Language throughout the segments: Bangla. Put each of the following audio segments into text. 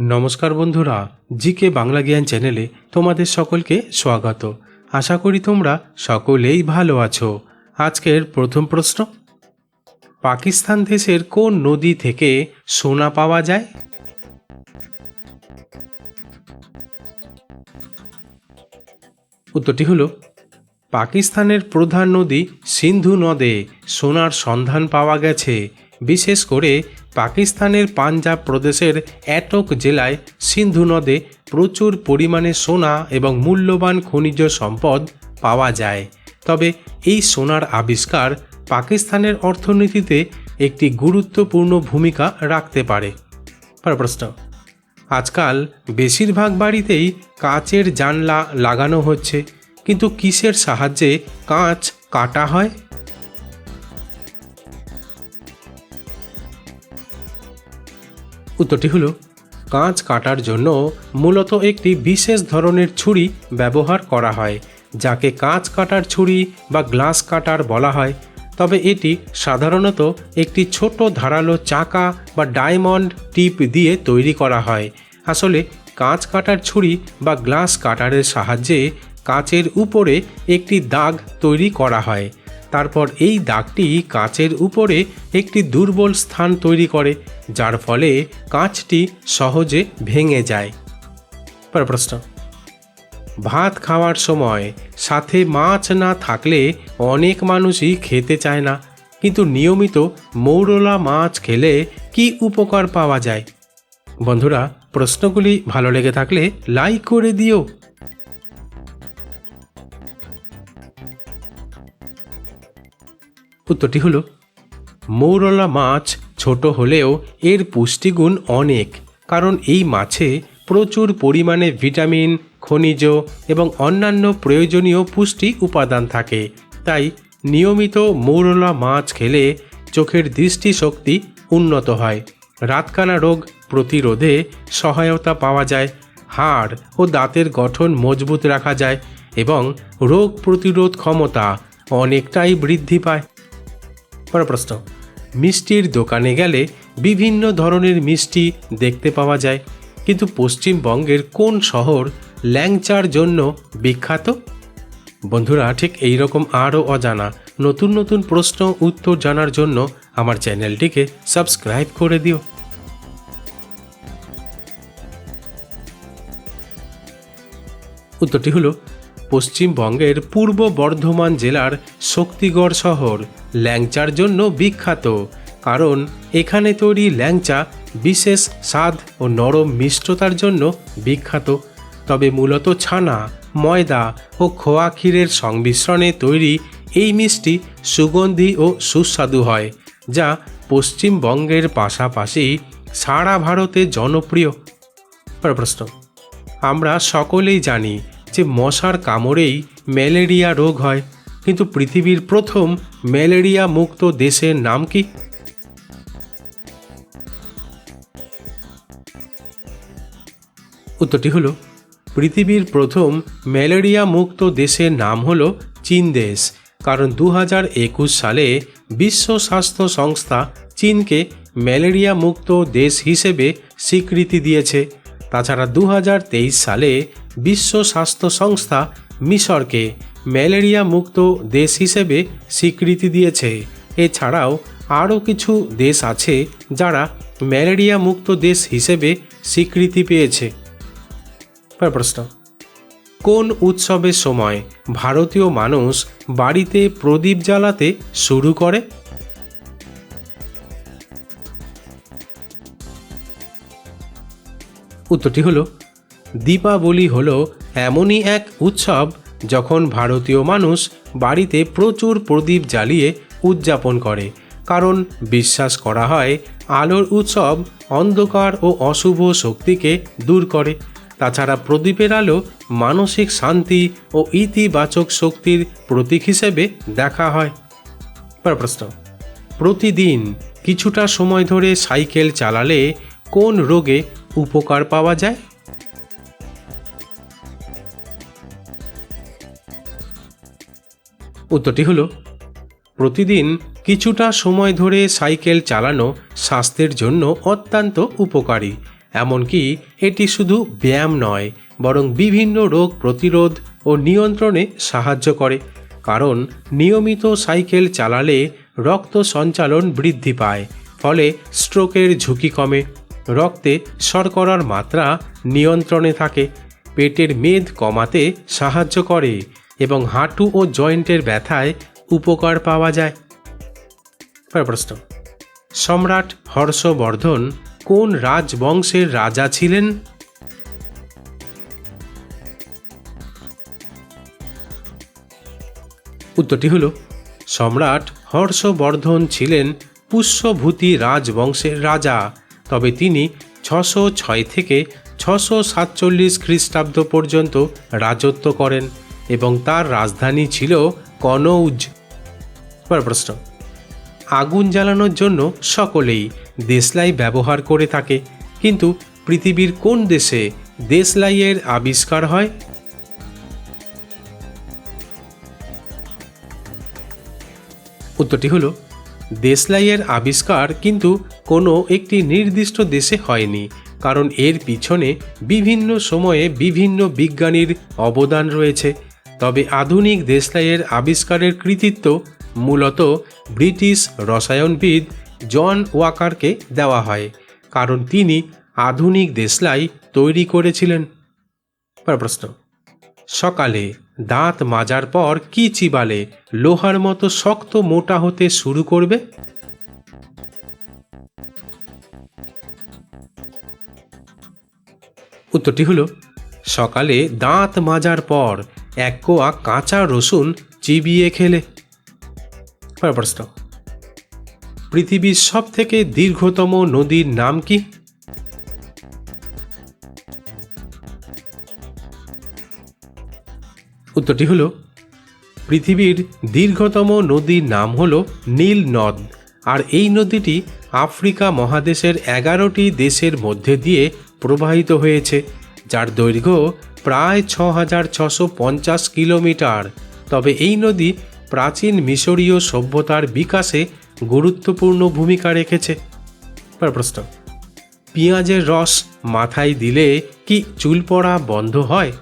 নমস্কার বন্ধুরা, জিকে বাংলা জ্ঞান চ্যানেলে তোমাদের সকলকে স্বাগত। আশা করি তোমরা সকলেই ভালো আছো। আজকের প্রথম প্রশ্ন, পাকিস্তান দেশের কোন নদী থেকে সোনা পাওয়া যায়? উত্তরটি হলো, পাকিস্তানের প্রধান নদী সিন্ধু নদে সোনার সন্ধান পাওয়া গেছে। বিশেষ করে পাকিস্তানের পাঞ্জাব প্রদেশের অ্যাটক জেলায় সিন্ধু নদে প্রচুর পরিমাণে সোনা এবং মূল্যবান খনিজ সম্পদ পাওয়া যায়। তবে এই সোনার আবিষ্কার পাকিস্তানের অর্থনীতিতে একটি গুরুত্বপূর্ণ ভূমিকা রাখতে পারে। প্রশ্ন, আজকাল বেশিরভাগ বাড়িতেই কাচের জানলা লাগানো হচ্ছে, কিন্তু কিসের সাহায্যে কাঁচ কাটা হয়? উত্তরটি হলো, কাঁচ কাটার জন্য মূলত একটি বিশেষ ধরনের ছুরি ব্যবহার করা হয়, যাকে কাঁচ কাটার ছুরি বা গ্লাস কাটার বলা হয়। তবে এটি সাধারণত একটি ছোট ধারালো চাকা বা ডায়মন্ড টিপ দিয়ে তৈরি করা হয়। আসলে, কাঁচ কাটার ছুরি বা গ্লাস কাটারের সাহায্যে কাঁচের উপরে একটি দাগ তৈরি করা হয়। তারপর এই দাগটি কাঁচের উপরে একটি দুর্বল স্থান তৈরি করে, যার ফলে কাঁচটি সহজে ভেঙে যায়। পরের প্রশ্ন ভাত খাওয়ার সময় সাথে মাছ না থাকলে অনেক মানুষই খেতে চায় না, কিন্তু নিয়মিত মৌরলা মাছ খেলে কি উপকার পাওয়া যায়? বন্ধুরা, প্রশ্নগুলি ভালো লেগে থাকলে লাইক করে দিও। উত্তরটি হলো, মৌরলা মাছ ছোট হলেও এর পুষ্টিগুণ অনেক, কারণ এই মাছে প্রচুর পরিমাণে ভিটামিন, খনিজ এবং অন্যান্য প্রয়োজনীয় পুষ্টি উপাদান থাকে। তাই নিয়মিত মৌরলা মাছ খেলে চোখের দৃষ্টিশক্তি উন্নত হয়। রাতকানা রোগ প্রতিরোধে সহায়তা পাওয়া যায়, হাড় ও দাঁতের গঠন মজবুত রাখা যায় এবং রোগ প্রতিরোধ ক্ষমতা অনেকটাই বৃদ্ধি পায়। পরের প্রশ্ন, মিষ্টির দোকানে গেলে বিভিন্ন ধরনের মিষ্টি দেখতে পাওয়া যায়, কিন্তু পশ্চিমবঙ্গের কোন শহর ল্যাংচার জন্য বিখ্যাত? বন্ধুরা, ঠিক এই রকম আরও অজানা নতুন নতুন প্রশ্ন উত্তর জানার জন্য আমার চ্যানেলটিকে সাবস্ক্রাইব করে দিও। উত্তরটি হলো পশ্চিমবঙ্গের পূর্ব বর্ধমান জেলার শক্তিগড় শহর। ল্যাংচার জন্য বিখ্যাত, কারণ এখানে তৈরি ল্যাংচা বিশেষ স্বাদ ও নরম মিষ্টতার জন্য বিখ্যাত। তবে মূলত ছানা, ময়দা ও খোয়া ক্ষীরের সংমিশ্রণে তৈরি এই মিষ্টি সুগন্ধি ও সুস্বাদু হয়, যা পশ্চিমবঙ্গের পাশাপাশি সারা ভারতে জনপ্রিয়। প্রশ্ন, আমরা সকলেই জানি যে মশার কামড়েই ম্যালেরিয়া রোগ হয়, কিন্তু পৃথিবীর প্রথম ম্যালেরিয়া মুক্ত দেশের নাম কি? উত্তরটি হলো, পৃথিবীর প্রথম ম্যালেরিয়া মুক্ত দেশের নাম হলো চীন দেশ, কারণ দু সালে বিশ্ব স্বাস্থ্য সংস্থা চীনকে ম্যালেরিয়া মুক্ত দেশ হিসেবে স্বীকৃতি দিয়েছে। তাছাড়া দু হাজার তেইশ সালে বিশ্ব স্বাস্থ্য সংস্থা মিশরকে ম্যালেরিয়া মুক্ত দেশ হিসেবে স্বীকৃতি দিয়েছে। এছাড়াও আরও কিছু দেশ আছে যারা ম্যালেরিয়া মুক্ত দেশ হিসেবে স্বীকৃতি পেয়েছে। প্রশ্ন। কোন উৎসবের সময় ভারতীয় মানুষ বাড়িতে প্রদীপ জ্বালাতে শুরু করে? উত্তরটি হলো দীপাবলি হলো এমনই এক উৎসব যখন ভারতীয় মানুষ বাড়িতে প্রচুর প্রদীপ জ্বালিয়ে উদযাপন করে। কারণ বিশ্বাস করা হয়, আলোর উৎসব অন্ধকার ও অশুভ শক্তিকে দূর করে। তাছাড়া প্রদীপের আলো মানসিক শান্তি ও ইতিবাচক শক্তির প্রতীক হিসেবে দেখা হয়। প্রশ্ন। প্রতিদিন কিছুটা সময় ধরে সাইকেল চালালে কোন রোগে উপকার পাওয়া যায়? উত্তরটি হলো, প্রতিদিন কিছুটা সময় ধরে সাইকেল চালানো স্বাস্থ্যের জন্য অত্যন্ত উপকারী, এমনকি এটি শুধু ব্যায়াম নয়, বরং বিভিন্ন রোগ প্রতিরোধ ও নিয়ন্ত্রণে সাহায্য করে, কারণ নিয়মিত সাইকেল চালালে রক্ত সঞ্চালন বৃদ্ধি পায়, ফলে স্ট্রোকের ঝুঁকি কমে, রক্তে শর্করার মাত্রা নিয়ন্ত্রণে থাকে, পেটের মেদ কমাতে সাহায্য করে। এবং হাঁটু ও জয়েন্টের ব্যথায় উপকার পাওয়া যায়। প্রশ্ন, সম্রাট হর্ষবর্ধন কোন রাজবংশের রাজা ছিলেন? উত্তরটি হল, সম্রাট হর্ষবর্ধন ছিলেন পুষ্যভূতি রাজবংশের রাজা, তবে তিনি ছশো ছয় থেকে ছশো সাতচল্লিশ খ্রিস্টাব্দ পর্যন্ত রাজত্ব করেন। এবং তার রাজধানী ছিল কনৌজ। প্রশ্ন, আগুন জ্বালানোর জন্য সকলেই দেশলাই ব্যবহার করে থাকে, কিন্তু পৃথিবীর কোন দেশে দেশলাইয়ের আবিষ্কার হয়? উত্তরটি হলো, দেশলাইয়ের আবিষ্কার কিন্তু কোনো একটি নির্দিষ্ট দেশে হয়নি, কারণ এর পিছনে বিভিন্ন সময়ে বিভিন্ন বিজ্ঞানীর অবদান রয়েছে। তবে আধুনিক দেশলাইয়ের আবিষ্কারের কৃতিত্ব মূলত ব্রিটিশ রসায়নবিদ জন ওয়াকারকে দেওয়া হয়, কারণ তিনি আধুনিক দেশলাই তৈরি করেছিলেন। প্রশ্ন, সকালে দাঁত মাজার পর কি চিবালে, লোহার মতো শক্ত মোটা হতে শুরু করবে? উত্তরটি হলো, সকালে দাঁত মাজার পর এক কোয়া কাঁচা রসুন চিবিয়ে খেলে। প্রশ্ন পৃথিবীর সব থেকে দীর্ঘতম নদীর নাম কি? উত্তরটি হলো, পৃথিবীর দীর্ঘতম নদীর নাম হল নীল নদ, আর এই নদীটি আফ্রিকা মহাদেশের এগারোটি দেশের মধ্যে দিয়ে প্রবাহিত হয়েছে, যার দৈর্ঘ্য প্রায় ছ হাজার ছশো পঞ্চাশ কিলোমিটার। তবে এই নদী প্রাচীন মিশরীয় সভ্যতার বিকাশে গুরুত্বপূর্ণ ভূমিকা রেখেছে। প্রশ্ন, পেঁয়াজের রস মাথায় দিলে কি চুল পড়া বন্ধ হয়?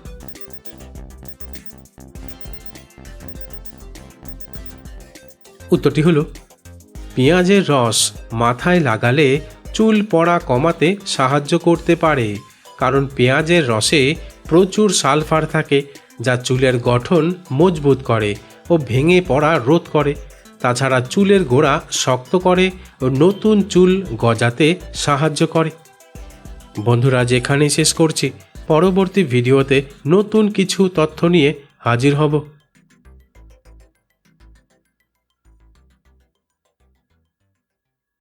উত্তরটি হলো, পেঁয়াজের রস মাথায় লাগালে চুল পড়া কমাতে সাহায্য করতে পারে। কারণ পেঁয়াজের রসে প্রচুর সালফার থাকে যা চুলের গঠন মজবুত করে ও ভেঙে পড়া রোধ করে। তাছাড়া চুলের গোড়া শক্ত করে ও নতুন চুল গজাতে সাহায্য করে। বন্ধুরা যেখানেই শেষ করছি। পরবর্তী ভিডিওতে নতুন কিছু তথ্য নিয়ে হাজির হব।